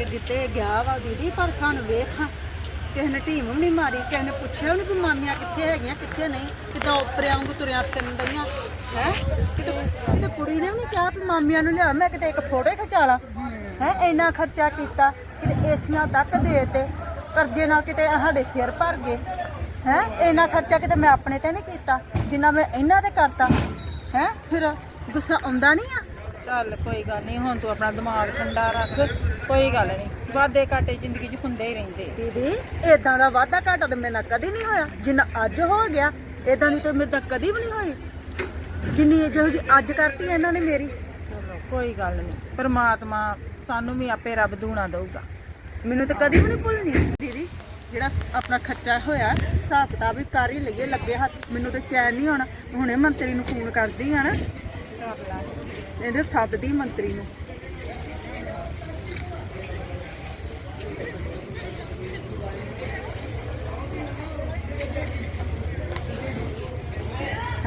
ਕੇ ਦਿੱਤੇ, ਗਿਆ ਵਾ ਦੀਦੀ, ਪਰ ਸਾਨੂੰ ਵੇਖਾਂ, ਕਿਸੇ ਨੇ ਢੀਮ ਵੀ ਨਹੀਂ ਮਾਰੀ, ਕਿਸੇ ਨੇ ਪੁੱਛਿਆ ਵੀ ਮਾਮੀਆਂ ਕਿੱਥੇ ਹੈਗੀਆਂ, ਕਿੱਥੇ ਨਹੀਂ, ਕਿਤੇ ਉੱਪਰ ਆਉਂਗ ਤੁਰਿਆ ਫਿਰਨ ਡਈਆਂ, ਹੈ? ਕਿਤੇ ਕਿਤੇ ਕੁੜੀ ਨੇ ਵੀ ਨਹੀਂ ਕਿਹਾ ਵੀ ਮਾਮੀਆਂ ਨੂੰ ਲਿਆ, ਮੈਂ ਕਿਤੇ ਇੱਕ ਫੋਟੋ ਖਿਚਾ ਲਾਂ, ਹੈ? ਇੰਨਾ ਖਰਚਾ ਕੀਤਾ, ਕਿਤੇ ਏਸੀਆਂ ਤੱਕ ਦੇ ਤੇ ਕਰਜ਼ੇ ਨਾਲ ਕਿਤੇ ਸਾਡੇ ਸਿਰ ਭਰ ਗਏ, ਹੈ? ਇੰਨਾ ਖਰਚਾ ਕਿਤੇ ਮੈਂ ਆਪਣੇ ਤੇ ਨਹੀਂ ਕੀਤਾ, ਜਿੰਨਾ ਮੈਂ ਇਹਨਾਂ ਤੇ ਕਰਤਾ, ਹੈ? ਫਿਰ ਗੁੱਸਾ ਆਉਂਦਾ ਨਹੀਂ ਆ? ਚੱਲ ਕੋਈ ਗੱਲ ਨਹੀਂ ਹੁਣ ਤੂੰ ਆਪਣਾ ਦਿਮਾਗ ਠੰਡਾ ਰੱਖ ਕੋਈ ਗੱਲ ਨਹੀਂ। ਵਾਦੇ ਘਾਟੇ ਜ਼ਿੰਦਗੀ 'ਚ ਹੁੰਦੇ ਹੀ ਰਹਿੰਦੇ ਦੀਦੀ ਇਦਾਂ ਦਾ ਵਾਧਾ ਘਾਟਾ ਤਾਂ ਮੇਰੇ ਨਾਲ ਕਦੀ ਨਹੀਂ ਹੋਇਆ। ਜਿੰਨਾ ਅੱਜ ਹੋ ਗਿਆ ਇਦਾਂ ਦੀ ਤਾਂ ਮੇਰੇ ਤਾਂ ਕਦੀ ਵੀ ਨਹੀਂ ਹੋਈ। ਜਿੰਨੀ ਜਿਹੋ ਜੀ ਅੱਜ ਕਰਤੀ ਇਹਨਾਂ ਨੇ ਮੇਰੀ। ਚਲੋ ਕੋਈ ਗੱਲ ਨਹੀਂ। ਪਰਮਾਤਮਾ ਸਾਨੂੰ ਵੀ ਆਪੇ ਰੱਬ ਦੂਣਾ ਦਊਗਾ। ਮੈਨੂੰ ਤਾਂ ਕਦੀ ਵੀ ਨਹੀਂ ਭੁੱਲਣੀ। ਦੀਦੀ ਜਿਹੜਾ ਆਪਣਾ ਖਰਚਾ ਹੋਇਆ ਹਿਸਾਬ ਕਿਤਾਬ ਵੀ ਕਰ ਹੀ ਲਈਏ ਲੱਗੇ ਹੱਥ। ਮੈਨੂੰ ਤਾਂ ਚੈਨ ਨਹੀਂ ਹੋਣਾ ਹੁਣੇ ਮੰਤਰੀ ਨੂੰ ਫੋਨ ਕਰਦੀ ਆ ਨਾ। ਇਹਦੇ ਸੱਦਦੀ ਮੰਤਰੀ ਨੂੰ।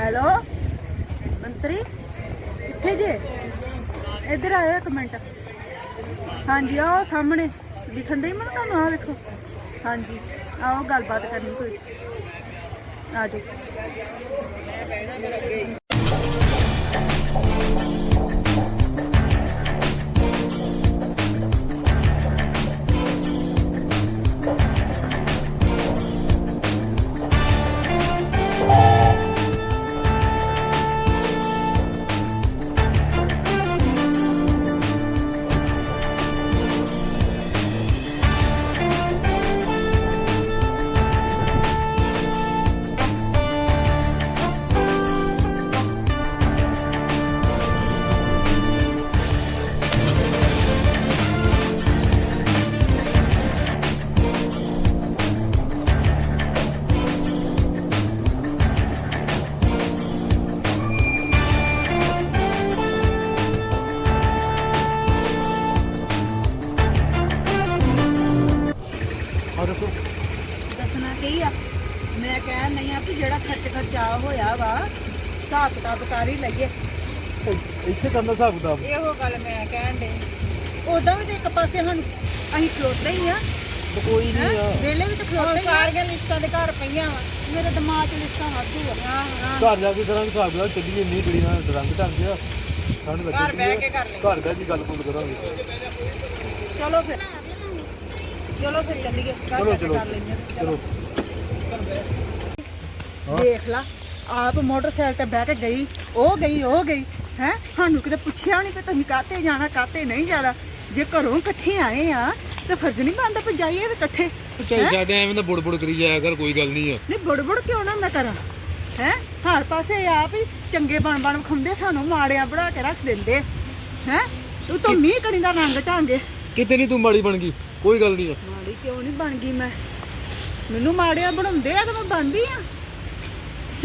ਹੈਲੋ? ਮੰਤਰੀ? ਕਿੱਥੇ ਜੇ? ਇੱਧਰ ਆਇਓ ਇੱਕ ਮਿੰਟ। ਹਾਂਜੀ ਆਓ ਸਾਹਮਣੇ। ਦਿਖਣ ਦੇ ਮੈਨੂੰ ਤੁਹਾਨੂੰ? ਆਹ ਵੇਖੋ। ਹਾਂਜੀ ਆਓ ਗੱਲਬਾਤ ਕਰਨੀ ਕੋਈ। ਆ ਜਾਓ। ਜਿਹੜਾ ਖਰਚ ਖਰਚਾ ਹੋਇਆ ਵਾ ਹਿਸਾਬ ਕਿਤਾਬ ਕਰ ਹੀ ਲਈਏ। ਇੱਥੇ ਕਰਨ ਦਾ ਹਿਸਾਬ ਕਿਤਾਬ ਇਹੋ ਗੱਲ ਮੈਂ ਕਹਿਣ ਦੇ ਉਦਾਂ ਵੀ ਤੇ ਇੱਕ ਪਾਸੇ ਸਾਨੂੰ ਅਸੀਂ ਖਲੋਤੇ ਹੀ ਆ। ਤੇ ਕੋਈ ਹੈਂ? ਨਹੀਂ ਆ। ਵੇਲੇ ਵੀ ਤੇ ਹੁਣ ਖਲੋਤੇ ਹੀ ਆ। ਸਾਰੀਆਂ ਲਿਸਟਾਂ ਦੇ ਘਰ ਪਈਆਂ ਵਾ। ਮੇਰੇ ਦਿਮਾਗ 'ਚ ਲਿਸਟਾਂ ਵਾਧੂ ਆ। ਹਾਂ ਘਰ ਜਾ ਕੇ ਕਰਾਂਗੇ ਹਿਸਾਬ ਕਿਤਾਬ ਚੱਲੀਏ ਇੰਨੀ ਕੁੜੀ ਨਾਲ ਰੰਗ ਢੰਗ ਆ। ਠੰਡ ਲੱਗੀ ਘਰ ਬਹਿ ਕੇ ਕਰ ਲਈ ਘਰ ਬਹਿ ਕੇ ਗੱਲ ਪੁੱਲ ਕਰਾਂਗੇ। ਚਲੋ ਫਿਰ। ਚਲੋ ਫਿਰ ਚੱਲੀਏ। ਘਰ ਚਲੋ ਜਾ ਕੇ ਚਲੋ ਕਰ ਲੈਂਦੇ ਹਾਂ। ਚਲੋ। ਹਾਂ। ਦੇਖ ਲਾ ਆਪ ਮੋਟਰਸਾਈਕਲ ਤੇ ਬਹਿ ਕੇ ਗਈ ਉਹ ਗਈ ਉਹ ਗਈ ਹੈ? ਸਾਨੂੰ ਕਿਤੇ ਪੁੱਛਿਆ ਨਹੀਂ ਵੀ ਤੁਸੀਂ ਕਾਤੇ ਜਾਣਾ ਕਾਤੇ ਨਹੀਂ ਜਾਣਾ? ਜੇ ਘਰੋਂ ਇਕੱਠੇ ਆਏ ਆ ਤੇ ਫਰਜ਼ ਨਹੀਂ ਬਣਦਾ ਵੀ ਜਾਈਏ ਵੀ ਇਕੱਠੇ ਚਾਹੀ ਸਾਡੇ ਐਵੇਂ ਤਾਂ ਬੁੜ ਬੁੜ ਕਰੀ ਜਾਇਆ ਕਰ ਕੋਈ ਗੱਲ ਨਹੀਂ ਆ। ਨਹੀਂ ਬੜਬੜ ਕਿਉਂ ਨਾ ਮੈਂ ਕਰਾਂ? ਹੈ? ਹਰ ਪਾਸੇ ਆਪ ਹੀ ਚੰਗੇ ਬਣ ਬਣ ਖੰਦੇ ਸਾਨੂੰ ਮਾੜਿਆਂ ਬਣਾ ਕੇ ਰੱਖ ਦਿੰਦੇ ਹੈ? ਤੂੰ ਤਾਂ ਮੀਂਹ ਕਣੀ ਦਾ ਰੰਗ ਝਾਂਗੇ ਕਿਤੇ ਨਹੀਂ ਤੂੰ ਮਾੜੀ ਬਣ ਗਈ ਕੋਈ ਗੱਲ ਨਹੀਂ ਆ। ਮਾੜੀ ਕਿਉਂ ਨਹੀਂ ਬਣ ਗਈ ਮੈਂ? ਮੈਨੂੰ ਮਾੜਿਆਂ ਬਣਾਉਂਦੇ ਆ ਤਾਂ ਮੈਂ ਬਣਦੀ ਆ।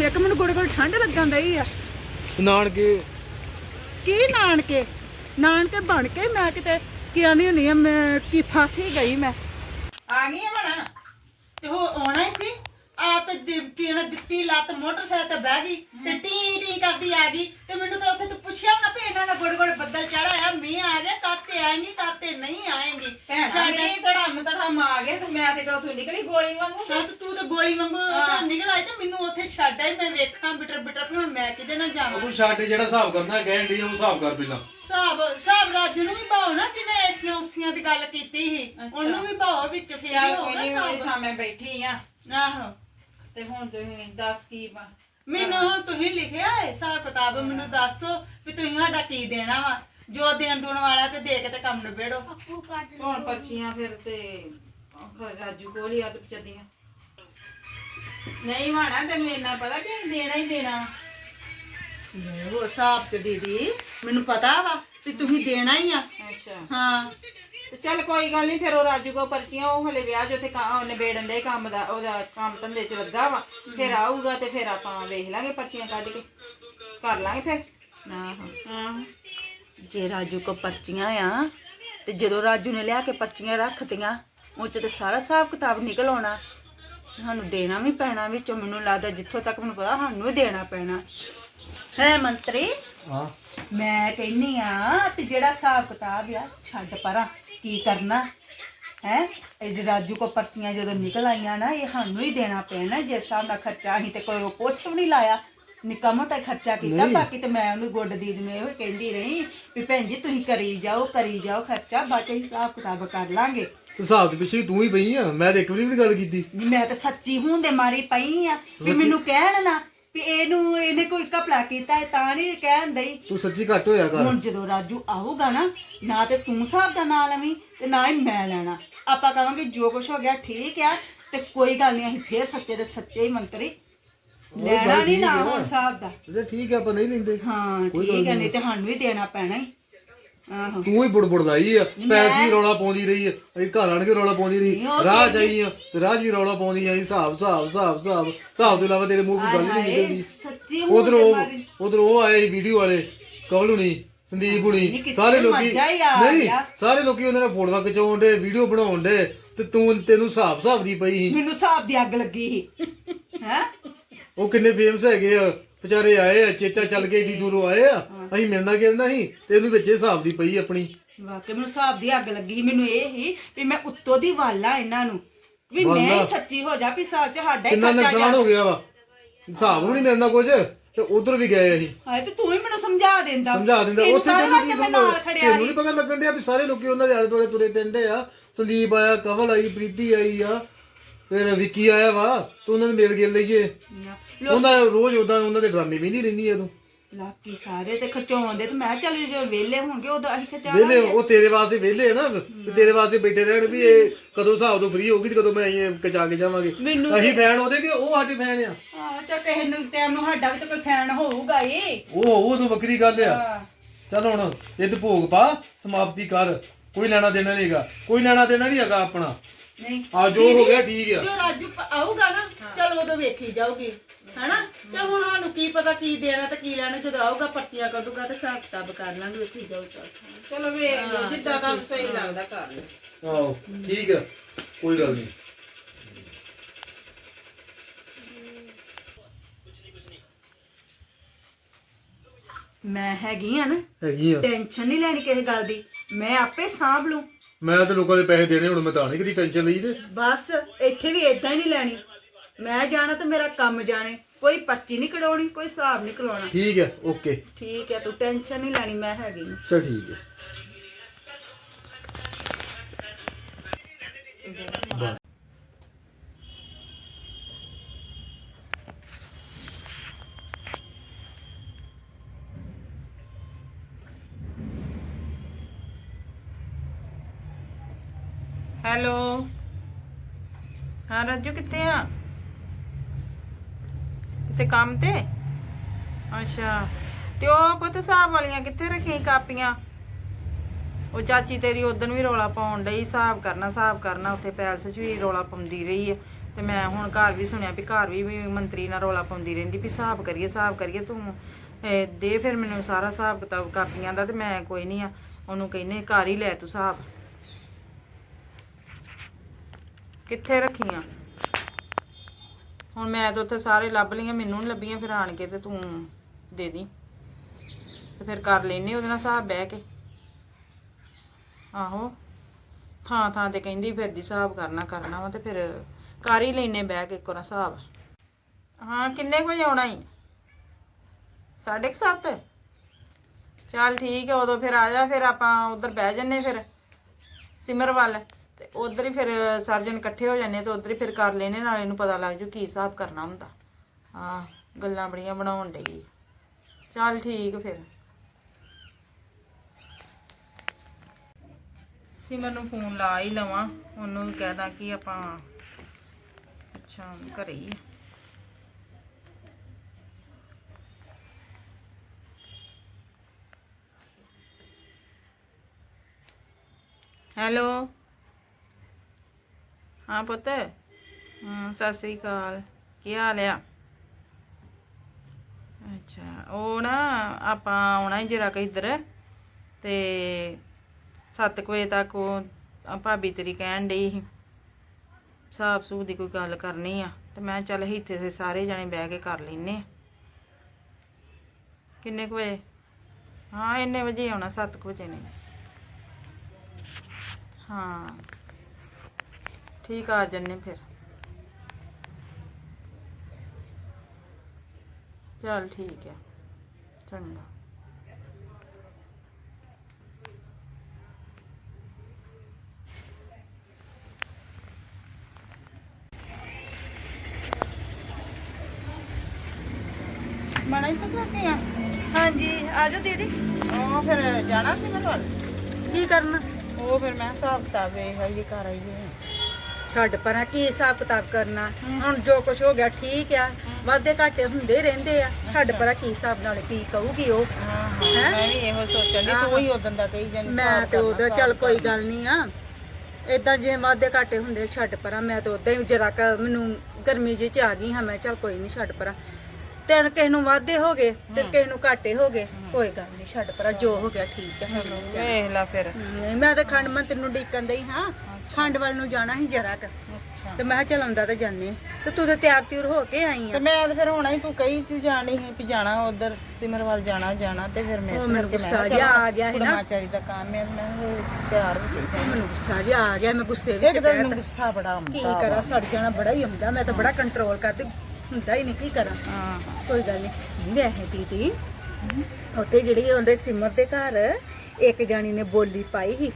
ਇੱਕ ਮੈਨੂੰ ਗੋੜੇ ਗੋੜੇ ਠੰਡ ਲੱਗਣ ਦਈ ਆ। ਨਾਨਕੇ। ਕੀ ਨਾਨਕੇ? ਨਾਨਕੇ ਬਣ ਕੇ ਮੈਂ ਕਿਤੇ ਕਿਹਾ ਨਹੀਂ ਹੁੰਦੀ ਆ ਮੈਂ ਕੀ ਫਾਸੀ ਗਈ ਮੈਂ। ਆ ਗਈ ਆ ਬਣਾ ਤੇ ਉਹ ਆਉਣਾ ਹੀ ਸੀ। ਆ ਤੇ ਦਿੱਤੀ ਨਾ ਦਿੱਤੀ ਲੱਤ ਮੋਟਰਸਾਈਕਲ ਤੇ ਬਹਿ ਗਈ ਤੇ ਟੀ ਟੀ ਕਰਦੀ ਆ ਗਈ। ਤੇ ਮੈਨੂੰ ਤਾਂ ਉੱਥੇ ਤੂੰ ਪੁੱਛਿਆ ਨਾ ਇਹਨਾਂ ਦਾ ਗੋੜੇ ਗੋੜੇ ਬੱਦਲ ਚੜਾਇਆ ਮੀਂਹ ਆ ਗਿਆ ਕਾਤੇ ਆਏਂਗੀ ਕਾਤੇ ਨਹੀਂ ਆਏਂਗੀ। ਭੈਣਾ ਨਹੀਂ ਧੜਮ ਆ ਗਏ ਤੇ ਮੈਂ ਤੇ ਉੱਥੋਂ ਨਿਕਲੀ ਗੋਲੀ ਵਾਂਗੂ। ਤਾਂ ਤੂੰ ਤੇ ਗੋਲੀ ਵਾਂਗੂ ਉੱਥੇ ਨਿਕਲ ਆਈ ਤੇ ਮੈਨੂੰ ਉੱਥੇ ਛੱਡ ਆਈ ਮੈਂ ਵੇਖਾਂ ਬਿਟਰ ਬਿਟਰ ਵੀ ਹੁਣ ਮੈਂ ਕਿਤੇ ਨਾ ਜਾਵਾਂ। ਤੂੰ ਛੱਡ ਜਿਹੜਾ ਹਿਸਾਬ ਕਰਨਾ ਦੀ ਉਹ ਹਿਸਾਬ ਕਰ ਪਹਿਲਾਂ। ਸਾਬ ਸਾਬ ਰਾਜੂ ਨੂੰ ਵੀ ਭਾਉ ਨਾ ਜਿਹਨੇ ਐਸੀਆਂ ਉਸੀਆਂ ਦੀ ਗੱਲ ਕੀਤੀ ਸੀ। ਉਹਨੂੰ ਵੀ ਭਾਉ ਵਿੱਚ ਫੇਰ ਚੱਲ ਕੋਈ ਹੋਗਾ ਨਹੀਂ ਵਾਲੀ ਸਾਬ ਥਾਂ ਮੈਂ ਬੈਠੀ ਆ। ਆਹੋ। ਤੇ ਹੁਣ ਤੁਸੀਂ ਦੱਸ ਕੀ ਬਾ ਮੈਨੂੰ ਹੁਣ ਤੁਸੀਂ ਲਿਖਿਆ ਹੈ ਹਿਸਾਬ ਕਿਤਾਬ ਮੈਨੂੰ ਦੱਸੋ ਵੀ ਤੁਸੀਂ ਸਾਡਾ ਕੀ ਦੇਣਾ ਵਾ। ਜੋ ਦੇਣ ਦੂਣ ਵਾਲਾ ਤੇ ਦੇ ਕੇ ਤੇ ਕੰਮ ਨਿਬੇੜੋ। ਹੁਣ ਪਰਚੀਆਂ ਫਿਰ ਤੇ ਆਹ ਰਾਜੂ ਕੋਲ ਹੀ ਆ ਚੱਦੀਆਂ ਨਹੀਂ ਮਾਣਾ ਤੈਨੂੰ ਇੰਨਾ ਪਤਾ ਕਿ ਅਸੀਂ ਦੇਣਾ ਹੀ ਦੇਣਾ। ਉਹ ਹਿਸਾਬ ਚ ਦੀਦੀ ਮੈਨੂੰ ਪਤਾ ਵਾ ਵੀ ਤੁਸੀਂ ਦੇਣਾ ਹੀ ਆ। ਅੱਛਾ। ਹਾਂ। ਤੇ ਚੱਲ ਕੋਈ ਗੱਲ ਨਹੀਂ ਫਿਰ ਉਹ ਰਾਜੂ ਕੋ ਪਰਚੀਆਂ ਉਹ ਹਲੇ ਵਿਆਹ 'ਚ ਉੱਥੇ ਕਾ- ਨਿਬੇੜਨ ਦੇ ਕੰਮ ਦਾ ਉਹਦਾ ਕੰਮ ਧੰਦੇ 'ਚ ਲੱਗਾ ਵਾ। ਫਿਰ ਆਊਗਾ ਤੇ ਫਿਰ ਆਪਾਂ ਵੇਖ ਲਾਂਗੇ ਪਰਚੀਆਂ ਕੱਢ ਕੇ। ਕਰ ਲਾਂਗੇ ਫਿਰ। ਆਹੋ। ਹਾਂ ਜੇ ਰਾਜੂ ਕੋ ਪਰਚੀਆਂ ਆ ਤੇ ਜਦੋਂ ਰਾਜੂ ਨੇ ਲਿਆ ਕੇ ਪਰਚੀਆਂ ਰੱਖਤੀਆਂ ਉਹ ਚ ਤੇ ਸਾਰਾ ਹਿਸਾਬ ਕਿਤਾਬ ਨਿਕਲ ਆਉਣਾ। ਸਾਨੂੰ ਦੇਣਾ ਵੀ ਪੈਣਾ ਵਿੱਚੋਂ ਮੈਨੂੰ ਲੱਗਦਾ ਜਿੱਥੋਂ ਤੱਕ ਮੈਨੂੰ ਪਤਾ ਸਾਨੂੰ ਹੀ ਦੇਣਾ ਪੈਣਾ। ਹੈ ਮੰਤਰੀ? ਹਾਂ। ਮੈਂ ਕਹਿੰਨੀ ਆ ਕਿ ਜਿਹੜਾ ਹਿਸਾਬ ਕਿਤਾਬ ਆ ਛੱਡ ਪਰਾਂ ਕੀ ਕਰਨਾ? ਹੈ? ਇਹ ਜੇ ਰਾਜੂ ਕੋ ਪਰਚੀਆਂ ਜਦੋਂ ਨਿਕਲ ਆਈਆਂ ਨਾ ਇਹ ਸਾਨੂੰ ਹੀ ਦੇਣਾ ਪੈਣਾ ਜਿਸ ਹਿਸਾਬ ਨਾਲ ਖਰਚਾ ਅਸੀਂ ਤੇ ਕੋਈ ਪੁੱਛ ਵੀ ਨਹੀਂ ਲਾਇਆ। ਨਿੱਕਾ ਮੋਟਾ ਖਰਚਾ ਕੀਤਾ ਬਾਕੀ ਤੇ ਮੈਂ ਉਹਨੂੰ ਗੁੱਡ ਦੀਦ ਨੂੰ ਇਹੋ ਹੀ ਕਹਿੰਦੀ ਰਹੀ ਵੀ ਭੈਣ ਜੀ ਤੁਸੀਂ ਕਰੀ ਜਾਓ ਕਰੀ ਜਾਓ ਖਰਚਾ ਬਾਕੀ ਹਿਸਾਬ ਕਿਤਾਬ ਕਰ ਲਾਂਗੇ। ਹਿਸਾਬ ਦੇ ਪਿੱਛੇ ਤੂੰ ਹੀ ਪਈ ਆ ਮੈਂ ਤਾਂ ਇੱਕ ਵਾਰੀ ਵੀ ਨੀ ਗੱਲ ਕੀਤੀ। ਵੀ ਮੈਂ ਤਾਂ ਸੱਚੀ ਹੋਣ ਦੇ ਮਾਰੀ ਪਈ ਆ ਵੀ ਮੈਨੂੰ ਕਹਿਣ ਨਾ ਵੀ ਇਹਨੂੰ ਇਹਨੇ ਕੋਈ ਕਪੜਾ ਕੀਤਾ ਹੈ ਤਾਂ ਨਹੀਂ ਕਹਿਣ ਦਈ। ਤੂੰ ਸੱਚੀ ਘੱਟ ਹੋਇਆ ਕਰ। ਹੁਣ ਜਦੋਂ ਰਾਜੂ ਆਊਗਾ ਨਾ ਨਾ ਤੇ ਤੂੰ ਹਿਸਾਬ ਦਾ ਨਾਂ ਲਵੀਂ ਤੇ ਨਾ ਹੀ ਮੈਂ ਲੈਣਾ। ਆਪਾਂ ਕਹਾਂਗੇ ਜੋ ਕੁਝ ਹੋ ਗਿਆ ਠੀਕ ਆ ਤੇ ਕੋਈ ਗੱਲ ਨਹੀਂ ਅਸੀਂ ਫੇਰ ਸੱਚੇ ਦੇ ਸੱਚੇ ਹੀ ਮੰਤਰੀ। ਲੈਣਾ ਨਹੀਂ ਨਾ ਹੁਣ ਹਿਸਾਬ ਦਾ। ਜੇ ਠੀਕ ਆ ਆਪਾਂ ਨਹੀਂ ਲੈਂਦੇ। ਹਾਂ ਠੀਕ ਹੈ ਨਹੀਂ। ਤੇ ਸਾਨੂੰ ਹੀ ਦੇਣਾ ਪੈਣਾ ਹੀ। ਆਹੋ। ਤੂੰ ਹੀ ਬੁੜਬੁੜ ਲਾਈ ਆ ਪੈਸੇ ਹੀ ਰੌਲਾ ਪਾਉਂਦੀ ਰਹੀ ਆ। ਅਸੀਂ ਘਰ ਆਣ ਕੇ ਰੌਲਾ ਪਾਉਂਦੀ ਰਹੀ। ਰਾਹ ਚ ਆਈ ਆ ਤੇ ਰਾਹ ਵੀ ਰੌਲਾ ਪਾਉਂਦੀ ਆਈ ਹਿਸਾਬ ਹਿਸਾਬ ਹਿਸਾਬ ਹਿਸਾਬ। ਹਿਸਾਬ ਤੋਂ ਇਲਾਵਾ ਤੇਰੇ ਮੂੰਹ ਕੋਈ ਗੱਲ ਨਹੀਂ ਨਿਕਲਦੀ। ਉਧਰ ਉਹ ਉਧਰ ਉਹ ਆਏ ਵੀਡੀਓ ਵਾਲੇ ਕਵਲ ਹੁਣੀ ਸੰਦੀਪ ਹੁਣੀ। ਸਾਰੇ ਲੋਕੀ ਹੀ ਆ ਨਹੀਂ। ਸਾਰੇ ਲੋਕੀ ਉਹਨਾਂ ਨਾਲ ਫੋਟੋਆਂ ਖਿਚਾਉਣ ਦੇ ਵੀਡੀਓ ਬਣਾਉਣ ਦੇ ਤੇ ਤੂੰ ਤੈਨੂੰ ਹਿਸਾਬ ਹਿਸਾਬ ਦੀ ਪਈ ਸੀ। ਮੈਨੂੰ ਹਿਸਾਬ ਦੀ ਅੱਗ ਲੱਗੀ ਸੀ। ਹੈ? ਉਹ ਕਿੰਨੇ ਫੇਮਸ ਹੈਗੇ ਆ। ਵਿਚਾਰੇ ਆਏ ਆ ਚੇਚਾ ਚੱਲ ਕੇ ਏਡੀ ਦੂਰੋਂ ਆਏ ਆ। ਅਸੀਂ ਮਿਲਣਾ ਕਿਹਦਾ ਸੀ ਤੇ ਉਹਨੂੰ ਵਿੱਚ ਹਿਸਾਬ ਦੀ ਪਈ ਆਪਣੀ। ਵਾਕਈ ਮੈਨੂੰ ਹਿਸਾਬ ਦੀ ਅੱਗ ਲੱਗੀ। ਮੈਨੂੰ ਇਹ ਹੀ ਵੀ ਮੈਂ ਉੱਤੋਂ ਦੀ ਵਾਲਾ ਇਹਨਾਂ ਨੂੰ। ਵੀ ਮੈਂ ਹੀ ਸੱਚੀ ਹੋ ਜਾ ਵੀ ਸੱਚ ਸਾਡਾ ਹੀ ਕਿੰਨਾ ਖਰਚਾ ਨੁਕਸਾਨ ਹੋ ਗਿਆ ਵਾ। ਹਿਸਾਬ ਨੂੰ ਨਹੀਂ ਮਿਲਦਾ ਕੁਝ ਤੇ ਉਧਰ ਵੀ ਗਏ ਅਸੀਂ। ਹਾਏ ਤੇ ਤੂੰ ਹੀ ਮੈਨੂੰ ਸਮਝਾ ਦਿੰਦਾ। ਸਮਝਾ ਦਿੰਦਾ। ਤੈਨੂੰ ਉੱਥੇ ਕਾਹਦੇ ਤੈਨੂੰ ਕੀ ਵਾਸਤੇ ਮੈਂ ਨਾਲ ਖੜਿਆ ਤੈਨੂੰ ਨਹੀਂ ਪਤਾ ਲੱਗਣ ਡਿਆ ਵੀ ਸਾਰੇ ਲੋਕੀ ਉਹਨਾਂ ਦੇ ਆਲੇ ਦੁਆਲੇ ਤੁਰੇ ਪੈਂਦੇ ਆ। ਸੰਦੀਪ ਆਇਆ ਕਵਲ ਆਈ ਪ੍ਰੀਤੀ ਆਈ ਆ। ਫਿਰ ਵਿੱਕੀ ਆਇਆ ਵਾ? ਤੂੰ ਉਹਨਾਂ ਨੂੰ ਮਿਲ ਗਿਲ ਲਈਏ। ਲੋਕ ਉਹਨਾਂ ਰੋਜ਼ ਉਦਾਂ ਉਹਨਾਂ ਦੇ ਡਰਾਮੇ ਵੀ ਨਹੀਂ ਰਹਿੰਦੀ ਆ ਤੂੰ। ਲਾਕੀ ਸਾਰੇ ਤੇ ਖਚਾਉਂਦੇ ਤੇ ਮੈਂ ਕਿਹਾ ਚੱਲ ਜੋ ਵਿਹਲੇ ਹੋਣਗੇ ਉਦੋਂ ਅਸੀਂ ਖਚਾ ਵਿਹਲੇ ਉਹ ਤੇਰੇ ਵਾਸਤੇ ਵਿਹਲੇ ਆ ਨਾ। ਵੀ ਤੇਰੇ ਵਾਸਤੇ ਬੈਠੇ ਰਹਿਣ ਵੀ ਇਹ ਕਦੋਂ ਹਿਸਾਬ ਤੋਂ ਫ੍ਰੀ ਹੋਊਗੀ ਤੇ ਕਦੋਂ ਮੈਂ ਇਹ ਕਚਾ ਕੇ ਜਾਵਾਂਗੇ। ਮੈਨੂੰ ਅਸੀਂ ਫੈਨ ਉਹਦੇ ਕਿ ਉਹ ਸਾਡੇ ਫੈਨ ਆ? ਹਾਂ ਚੱਲ ਕਿਸੇ ਨੂੰ ਟਾਈਮ ਨੂੰ ਸਾਡਾ ਵੀ ਤਾਂ ਕੋਈ ਫੈਨ ਹੋਊਗਾ ਹੀ। ਉਹ ਉਹ ਤੋਂ ਵੱਖਰੀ ਗੱਲ ਆ। ਹਾਂ। ਚੱਲ ਹੁਣ ਇਹ ਤੇ ਭੋਗ ਪਾ ਸਮਾਪਤੀ ਕਰ। ਕੋਈ ਲੈਣਾ ਦੇਣਾ ਨਹੀਂ ਹੈਗਾ। ਕੋਈ ਲੈਣਾ ਦੇਣਾ ਨਹੀਂ ਹੈਗਾ ਆਪਣਾ। ਨਹੀਂ ਆ ਜੋ ਹੋ ਗਿਆ ਠੀਕ ਆ। ਜੋ ਰਾਜੂ ਪ- ਆਊਗਾ ਨਾ ਚਲ ਉਦੋਂ ਵੇਖੀ ਜਾਊਗੀ ਹੈਨਾ? ਚਲ ਹੁਣ ਸਾਨੂੰ ਕੀ ਪਤਾ ਕੀ ਦੇਣਾ ਤੇ ਕੀ ਲੈਣਾ ਜਦੋਂ ਆਊਗਾ ਪਰਚੀਆਂ ਕੱਢੂਗਾ ਤੇ ਹਿਸਾਬ ਕਿਤਾਬ ਕਰ ਲਾਂਗੇ ਵੇਖੀ ਜਾਊ ਚਲ। ਚਲੋ ਵੇਖ ਲਓ ਜਿੱਦਾਂ ਤੁਹਾਨੂੰ ਸਹੀ ਲੱਗਦਾ ਕਰ ਲਓ। ਆਹੋ ਠੀਕ ਆ ਕੋਈ ਗੱਲ ਨਹੀਂ। ਮੈਂ ਹੈਗੀ ਆ ਨਾ ਹੈਗੀ ਆ। ਟੈਨਸ਼ਨ ਨਹੀਂ ਲੈਣੀ ਕਿਸੇ ਗੱਲ ਦੀ ਮੈਂ ਆਪੇ ਸਾਂਭ ਲੂੰ ਮੈਂ ਤੇ ਲੋਕਾਂ ਦੇ ਪੈਸੇ ਦੇਣੇ ਹੁਣ ਮੈਂ ਤਾਂ ਨਹੀਂ ਕਦੀ ਟੈਨਸ਼ਨ ਲਈ ਤੇ। ਬਸ ਇੱਥੇ ਵੀ ਇਦਾਂ ਹੀ ਨਹੀਂ ਲੈਣੀ। ਮੈਂ ਜਾਣਾ ਤੇ ਮੇਰਾ ਕੰਮ ਜਾਣੇ। ਕੋਈ ਪਰਚੀ ਨਹੀਂ ਕਢਾਉਣੀ ਕੋਈ ਹਿਸਾਬ ਨਹੀਂ ਕਰਾਉਣਾ। ਠੀਕ ਹੈ ਓਕੇ ਠੀਕ ਹੈ ਤੂੰ ਟੈਨਸ਼ਨ ਨਹੀਂ ਲੈਣੀ ਮੈਂ ਹੈਗੀ। ਚਲ ਠੀਕ ਹੈ। ਹੈਲੋ। ਹਾਂ, ਰਾਜੂ ਕਿੱਥੇ ਆ? ਕਿਤੇ ਕੰਮ ਤੇ? ਅੱਛਾ। ਤੇ ਉਹ ਪੁੱਤ ਹਿਸਾਬ ਵਾਲੀਆਂ ਕਿੱਥੇ ਰੱਖੀਆਂ ਕਾਪੀਆਂ? ਉਹ ਚਾਚੀ ਤੇਰੀ ਉਦੋਂ ਵੀ ਰੋਲਾ ਪਾਉਣ ਡਈ, ਹਿਸਾਬ ਕਰਨਾ ਹਿਸਾਬ ਕਰਨਾ, ਉੱਥੇ ਪੈਲਸ 'ਚ ਵੀ ਰੋਲਾ ਪਾਉਂਦੀ ਰਹੀ ਹੈ ਤੇ ਮੈਂ ਹੁਣ ਘਰ ਵੀ ਸੁਣਿਆ ਵੀ ਘਰ ਵੀ ਮੰਤਰੀ ਨਾਲ ਰੋਲਾ ਪਾਉਂਦੀ ਰਹਿੰਦੀ ਵੀ ਹਿਸਾਬ ਕਰੀਏ ਹਿਸਾਬ ਕਰੀਏ ਤੂੰ। ਦੇ ਫਿਰ ਮੈਨੂੰ ਸਾਰਾ ਹਿਸਾਬ ਕਿਤਾਬ ਕਾਪੀਆਂ ਦਾ ਤੇ ਮੈਂ ਕੋਈ ਨਹੀਂ ਆ। ਉਹਨੂੰ ਕਹਿੰਨੇ ਘਰ ਹੀ ਲੈ ਤੂੰ ਹਿਸਾਬ। ਕਿੱਥੇ ਰੱਖੀਆਂ? ਹੁਣ ਮੈਂ ਤਾਂ ਉੱਥੇ ਸਾਰੇ ਲੱਭ ਲਈਆਂ, ਮੈਨੂੰ ਨਹੀਂ ਲੱਭੀਆਂ, ਫਿਰ ਆਣ ਕੇ ਤੇ ਤੂੰ ਦੇ ਦੀ। ਤੇ ਫਿਰ ਕਰ ਲੈਨੇ ਉਹਦੇ ਨਾਲ ਹਿਸਾਬ ਬਹਿ ਕੇ। ਆਹੋ, ਥਾਂ ਥਾਂ ਤੇ ਕਹਿੰਦੀ ਫਿਰਦੀ ਹਿਸਾਬ ਕਰਨਾ ਕਰਨਾ ਵਾ ਤੇ ਫਿਰ ਕਰ ਹੀ ਲੈਨੇ ਬਹਿ ਕੇ ਇੱਕ ਵਾਰ ਹਿਸਾਬ। ਹਾਂ, ਕਿੰਨੇ ਕੁ ਵਜੇ ਆਉਣਾ ਈ? ਸਾਢੇ ਕੁ ਸੱਤ? ਚੱਲ ਠੀਕ ਹੈ ਉਦੋਂ ਫਿਰ ਆ ਜਾ, ਫਿਰ ਆਪਾਂ ਉਧਰ ਬਹਿ ਜੰਨੇ ਫਿਰ। ਸਿਮਰ ਵੱਲ ਤੇ ਉਧਰ ਹੀ ਫਿਰ ਸਰਜਨ ਇਕੱਠੇ ਹੋ ਜਾਂਦੇ ਤੇ ਉਧਰ ਹੀ ਫਿਰ ਕਰ ਲੈਨੇ ਨਾਲੇ ਨੂੰ ਪਤਾ ਲੱਗ ਜੂ ਕੀ ਹਿਸਾਬ ਕਰਨਾ ਹੁੰਦਾ। ਹਾਂ, ਗੱਲਾਂ ਬੜੀਆਂ ਬਣਾਉਣ ਡਈ ਚੱਲ ਠੀਕ ਫਿਰ। ਸਿਮਰ ਨੂੰ ਫੋਨ ਲਾ ਹੀ ਲਵਾਂ, ਉਹਨੂੰ ਵੀ ਕਹਿ ਦਾਂ ਕਿ ਆਪਾਂ ਅੱਛਾ ਘਰੇ ਹੀ ਹੈਲੋ? ਹਾਂ ਪੁੱਤ। ਸਤਿ ਸ੍ਰੀ ਅਕਾਲ। ਕੀ ਹਾਲ ਆ? ਅੱਛਾ, ਉਹ ਨਾ ਆਪਾਂ ਆਉਣਾ ਹੀ ਜਰਾ ਕਿ ਇੱਧਰ ਤੇ 7 ਵਜੇ ਤੱਕ ਉਹ ਭਾਬੀ ਤੇਰੀ ਕਹਿਣ ਡਈ ਸੀ ਸਾਫ਼ ਸੂਬ ਦੀ ਕੋਈ ਗੱਲ ਕਰਨੀ ਆ। ਤੇ ਮੈਂ ਚੱਲ ਇੱਥੇ ਤੇ ਸਾਰੇ ਜਣੇ ਬਹਿ ਕੇ ਕਰ ਲੈਨੇ ਆ। ਕਿੰਨੇ ਕੁ ਵਜੇ? ਹਾਂ, ਇੰਨੇ ਵਜੇ ਆਉਣਾ 7 ਵਜੇ ਨੇ। ਹਾਂ। ਠੀਕ ਆ ਜੰਨੇ ਫਿਰ ਚਲ ਠੀਕ ਹੈ ਚੰਗਾ ਮਣਾ ਹੀ ਤਾਂ ਕਰਦੀ ਆ ਹਾਂਜੀ ਆਜੋ ਦੀਦੀ ਉਹ ਫਿਰ ਜਾਣਾ ਸੀ ਮੈਂ ਨਾਲ ਕੀ ਕਰਨਾ ਉਹ ਫਿਰ ਮੈਂ ਹਿਸਾਬ ਕਿਤਾਬ ਵੇਖ ਆਈਏ ਘਰ ਆਈਏ ਛੱਡ ਪਰਾਂ ਕੀ ਹਿਸਾਬ ਕਿਤਾਬ ਕਰਨਾ? ਹੁਣ ਜੋ ਕੁਝ ਹੋ ਗਿਆ ਠੀਕ ਆ। ਵਾਧੇ ਘਾਟੇ ਹੁੰਦੇ ਰਹਿੰਦੇ ਆ। ਛੱਡ ਪਰਾਂ ਕੀ ਹਿਸਾਬ ਨਾਲ ਕੀ ਕਹੂਗੀ ਉਹ? ਹਾਂ ਮੈਂ ਵੀ ਇਹੋ ਸੋਚਣ ਦੀ ਤੂੰ ਹੀ ਉਦੋਂ ਦਾ ਕਹੀ ਜਾਨੀ ਮੈਂ ਤੇ ਉਹਦਾ ਚੱਲ ਕੋਈ ਗੱਲ ਨਹੀਂ ਆ। ਇਦਾਂ ਜੇ ਵਾਧੇ ਘਾਟੇ ਹੁੰਦੇ ਛੱਡ ਪਰਾਂ ਮੈਂ ਤੇ ਉਦਾਂ ਹੀ ਜਰਾ ਕ ਮੈਨੂੰ ਗਰਮੀ ਜਿਹੀ ਚ ਆ ਗਈ ਹਾਂ ਮੈਂ ਚੱਲ ਕੋਈ ਨਹੀਂ ਛੱਡ ਪਰਾਂ। ਤੇ ਕਿਸੇ ਨੂੰ ਵਾਧੇ ਹੋ ਗਏ ਤੇ ਕਿਸੇ ਨੂੰ ਘਾਟੇ ਹੋ ਗਏ ਕੋਈ ਗੱਲ ਨਹੀਂ ਛੱਡ ਪਰਾਂ ਜੋ ਹੋ ਗਿਆ ਠੀਕ ਹੈ ਵੇਖ ਲੈ ਫਿਰ। ਨਹੀਂ ਮੈਂ ਤਾਂ ਖੰਡ ਮੰਤਰੀ ਨੂੰ ਡੀਕਣ ਦਈ ਹਾਂ। ਖੰਡ ਵੱਲ ਨੂੰ ਜਾਣਾ ਸੀ ਜਰਾ ਕ ਅੱਛਾ। ਤੇ ਮੈਂ ਕਿਹਾ ਚੱਲ ਆਉਂਦਾ ਤਾਂ ਜਾਣੇ ਤੇ ਤੂੰ ਤਾਂ ਤਿਆਰ ਤਿਉਰ ਹੋ ਕੇ ਆਈ ਤੇ ਆ ਮੈਂ ਤਾਂ ਫਿਰ ਹੋਣਾ ਹੀ ਤੂੰ ਕਹੀ ਤੂੰ ਜਾਣੀ ਸੀ ਵੀ ਜਾਣਾ ਉਧਰ ਸਿਮਰ ਵੱਲ ਜਾਣਾ ਜਾਣਾ ਤੇ ਫਿਰ ਮੈਂ ਉਹ ਮੈਨੂੰ ਗੁੱਸਾ ਜਿਹਾ ਆ ਗਿਆ ਸੀ ਨਾ। ਦਾ ਕੰਮ ਹੈ ਮੈਂ ਉਹ ਤਿਆਰ ਹੋ ਗਈ ਮੈਨੂੰ ਗੁੱਸਾ ਜਿਹਾ ਆ ਗਿਆ ਮੈਂ ਗੁੱਸੇ ਵਿੱਚ ਇੱਕ ਕਹਿ ਮੈਨੂੰ ਗੁੱਸਾ ਬੜਾ ਆਉਂਦਾ ਕੀ ਕਰਾਂ ਸੜ ਜਾਣਾ ਬੜਾ ਹੀ ਆਉਂਦਾ ਮੈਂ ਤਾਂ ਬੜਾ ਕੰਟਰੋਲ ਕਰਦੀ ਹੁੰਦਾ ਹੀ ਨਹੀਂ ਕੀ ਕਰਾਂ? ਹਾਂ। ਕੋਈ ਗੱਲ ਨਹੀਂ। ਵੈਸੇ ਦੀਦੀ। ਉੱਥੇ ਜਿਹੜੀ ਉਹਦੇ ਸਿਮਰ ਦੇ ਘਰ ਇੱਕ ਜਾਣੀ ਨੇ ਬੋਲੀ ਪਾਈ ਸੀ।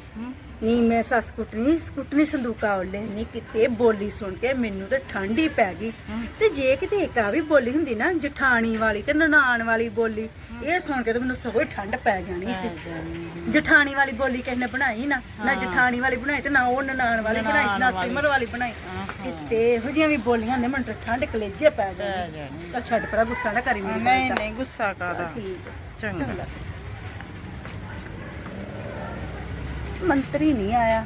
ਨੀ ਮੈਂ ਸੱਸ ਕੁੱਟਣੀ ਸਕੁੱਟਣੀ ਸੰਦੂਕਾ ਉਹਲੇ ਨਹੀਂ ਕਿਤੇ ਬੋਲੀ ਸੁਣ ਕੇ ਮੈਨੂੰ ਤੇ ਠੰਡ ਹੀ ਪੈ ਗਈ। ਤੇ ਜੇ ਕਿਤੇ ਇੱਕ ਆ ਵੀ ਬੋਲੀ ਹੁੰਦੀ ਨਾ ਜਠਾਣੀ ਵਾਲੀ ਤੇ ਨਨਾਣ ਵਾਲੀ ਬੋਲੀ ਇਹ ਸੁਣ ਕੇ ਤੇ ਮੈਨੂੰ ਸਗੋਂ ਹੀ ਠੰਡ ਪੈ ਜਾਣੀ ਸੀ। ਜਠਾਣੀ ਵਾਲੀ ਬੋਲੀ ਕਿਸੇ ਨੇ ਬਣਾਈ ਨਾ ਨਾ ਜਠਾਣੀ ਵਾਲੀ ਬਣਾਈ ਤੇ ਨਾ ਉਹ ਨਨਾਣ ਵਾਲੀ ਬਣਾਈ ਨਾ ਸਿਮਰ ਵਾਲੀ ਬਣਾਈ। ਕਿਤੇ ਇਹੋ ਜਿਹੀਆਂ ਵੀ ਬੋਲੀਆਂ ਹੁੰਦੀਆਂ ਮੈਨੂੰ ਤਾਂ ਠੰਡ ਕਲੇਜੇ ਪੈ ਜਾਂਦੀ ਚੱਲ ਛੱਡ ਪਰਾ ਗੁੱਸਾ ਨਾ ਕਰੀ ਮੈਨੂੰ ਨਹੀਂ ਨਹੀਂ ਗੁੱਸਾ ਠੀਕ ਹੈ ਚੰਗਾ। ਮੰਤਰੀ ਨਹੀਂ ਆਇਆ।